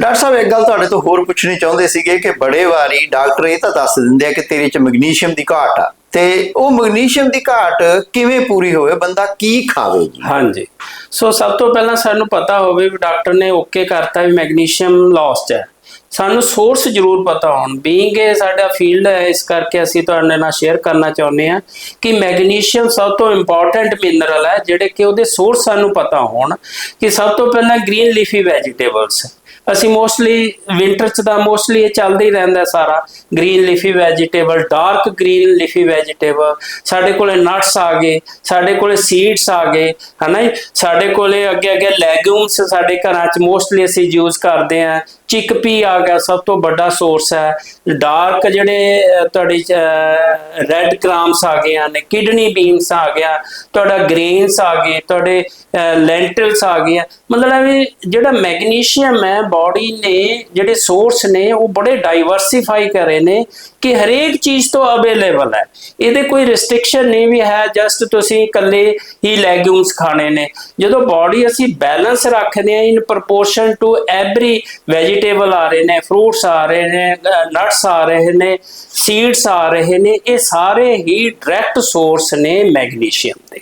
Doctor ਸਾਹਿਬ, ਇੱਕ ਗੱਲ ਤੁਹਾਡੇ ਤੋਂ ਹੋਰ ਪੁੱਛਣੀ ਚਾਹੁੰਦੇ ਸੀਗੇ ਕਿ ਬੜੇ ਵਾਰੀ ਡਾਕਟਰ ਇਹ ਤਾਂ ਦੱਸ ਦਿੰਦੇ ਆ ਕਿ ਤੇਰੇ ਚ ਮੈਗਨੀਸ਼ੀਅਮ ਦੀ ਘਾਟ ਆ। ਤੇ ਉਹ ਮੈਗਨੀਸ਼ੀਅਮ ਦੀ ਘਾਟ ਕਿਵੇਂ ਪੂਰੀ ਹੋਵੇ? ਬੰਦਾ ਕੀ ਖਾਵੇ ਜੀ? ਹਾਂਜੀ। ਸੋ ਸਭ ਤੋਂ ਪਹਿਲਾਂ ਸਾਨੂੰ ਪਤਾ ਹੋਵੇ ਵੀ ਡਾਕਟਰ ਨੇ ਓਕੇ ਕਰਤਾ ਵੀ ਮੈਗਨੀਸ਼ੀਅਮ ਲੌਸਟ ਹੈ। ਸਾਨੂੰ ਸੋਰਸ ਜ਼ਰੂਰ ਪਤਾ ਹੋਣ। ਬੀਇੰਗ ਇਹ ਸਾਡਾ ਫੀਲਡ ਹੈ, ਇਸ ਕਰਕੇ ਅਸੀਂ ਤੁਹਾਡੇ ਨਾਲ ਸ਼ੇਅਰ ਕਰਨਾ ਚਾਹੁੰਦੇ ਹਾਂ ਕਿ ਮੈਗਨੀਸ਼ੀਅਮ ਸਭ ਤੋਂ ਇੰਪੋਰਟੈਂਟ ਮਿਨਰਲ ਹੈ, ਜਿਹੜੇ ਕਿ ਉਹਦੇ ਸੋਰਸ ਸਾਨੂੰ ਪਤਾ ਹੋਣ ਕਿ ਸਭ ਤੋਂ ਪਹਿਲਾਂ ਗ੍ਰੀਨ ਲੀਫੀ ਵੈਜੀਟੇਬਲਸ ਅਸੀਂ ਮੋਸਟਲੀ ਵਿੰਟਰ ਚ ਤਾਂ ਮੋਸਟਲੀ ਇਹ ਚੱਲਦਾ ਹੀ ਰਹਿੰਦਾ ਸਾਰਾ। Green leafy vegetable dark green leafy vegetable ਸਾਡੇ ਕੋਲੇ ਨਟਸ ਆ ਗਏ, ਸਾਡੇ ਕੋਲੇ ਸੀਡਸ ਆ ਗਏ, ਹਨਾ ਜੀ? ਸਾਡੇ ਕੋਲੇ ਅੱਗੇ ਅੱਗੇ ਲੈਗੂਮਸ ਸਾਡੇ ਘਰਾਂ ਚ ਮੋਸਟਲੀ ਅਸੀਂ ਯੂਜ਼ ਕਰਦੇ ਆ ਚਿਕਪੀ ਆ ਗਿਆ ਸਭ ਤੋਂ ਵੱਡਾ ਸੋਰਸ ਹੈ। ਡਾਰਕ ਜਿਹੜੇ ਅਹ, ਰੈੱਡ ਕ੍ਰਾਮਸ ਆ ਗਏ ਨੇ ਕਿਡਨੀ ਬੀਨਸ ਆ ਗਿਆ ਤੁਹਾਡਾ ਗ੍ਰੇਨਸ ਆ ਗਏ ਤੁਹਾਡੇ ਲੈਂਟਲਸ ਆ ਗਏ ਮਤਲਬ ਹੈ ਜਿਹੜਾ ਮੈਗਨੀਸ਼ੀਅਮ ਹੈ ਬਾਡੀ ਨੇ ਜਿਹੜੇ ਸੋਰਸ ਨੇ ਉਹ ਬੜੇ ਡਾਈਵਰਸਿਫਾਈ ਕਰੇ ਨੇ ਕਿ ਹਰੇਕ ਚੀਜ਼ ਤੋਂ ਅਵੇਲੇਬਲ ਹੈ। ਇਹਦੇ ਕੋਈ ਰੈਸਟ੍ਰਿਕਸ਼ਨ ਨਹੀਂ ਵੀ ਹੈ ਜਸਟ ਤੁਸੀਂ ਇਕੱਲੇ ਹੀ ਲੈਗੂਮਸ ਖਾਣੇ ਨੇ। ਜਦੋਂ ਬਾਡੀ ਅਸੀਂ ਬੈਲੈਂਸ ਰੱਖਦੇ ਹਾਂ in proportion to every vegetable ਆ ਰਹੇ ਨੇ ਨੇ ਫਰੂਟਸ ਆ ਰਹੇ ਨੇ ਨਟਸ ਆ ਰਹੇ ਨੇ ਸੀਡਸ ਆ ਰਹੇ ਨੇ, ਇਹ ਸਾਰੇ ਹੀ ਡਾਇਰੈਕਟ ਸੋਰਸ ਨੇ ਮੈਗਨੀਸ਼ੀਅਮ ਦੇ।